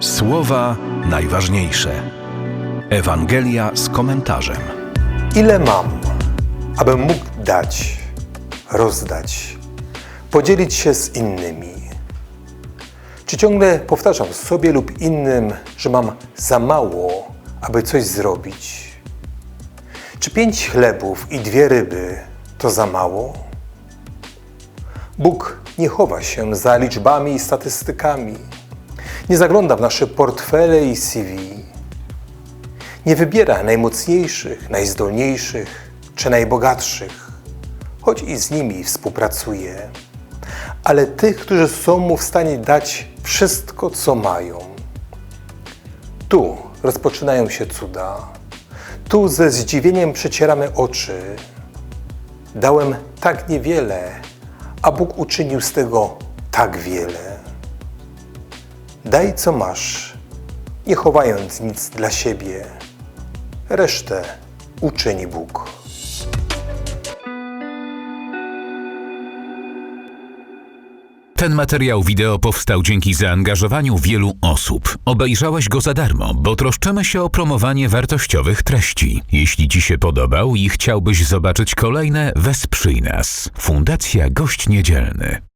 Słowa najważniejsze. Ewangelia z komentarzem. Ile mam, abym mógł dać, rozdać, podzielić się z innymi? Czy ciągle powtarzam sobie lub innym, że mam za mało, aby coś zrobić? Czy pięć chlebów i dwie ryby to za mało? Bóg nie chowa się za liczbami i statystykami. Nie zagląda w nasze portfele i CV. Nie wybiera najmocniejszych, najzdolniejszych czy najbogatszych, choć i z nimi współpracuje, ale tych, którzy są mu w stanie dać wszystko, co mają. Tu rozpoczynają się cuda. Tu ze zdziwieniem przecieramy oczy. Dałem tak niewiele, a Bóg uczynił z tego tak wiele. Daj co masz, nie chowając nic dla siebie. Resztę uczyni Bóg. Ten materiał wideo powstał dzięki zaangażowaniu wielu osób. Obejrzałeś go za darmo, bo troszczymy się o promowanie wartościowych treści. Jeśli Ci się podobał i chciałbyś zobaczyć kolejne, wesprzyj nas. Fundacja Gość Niedzielny.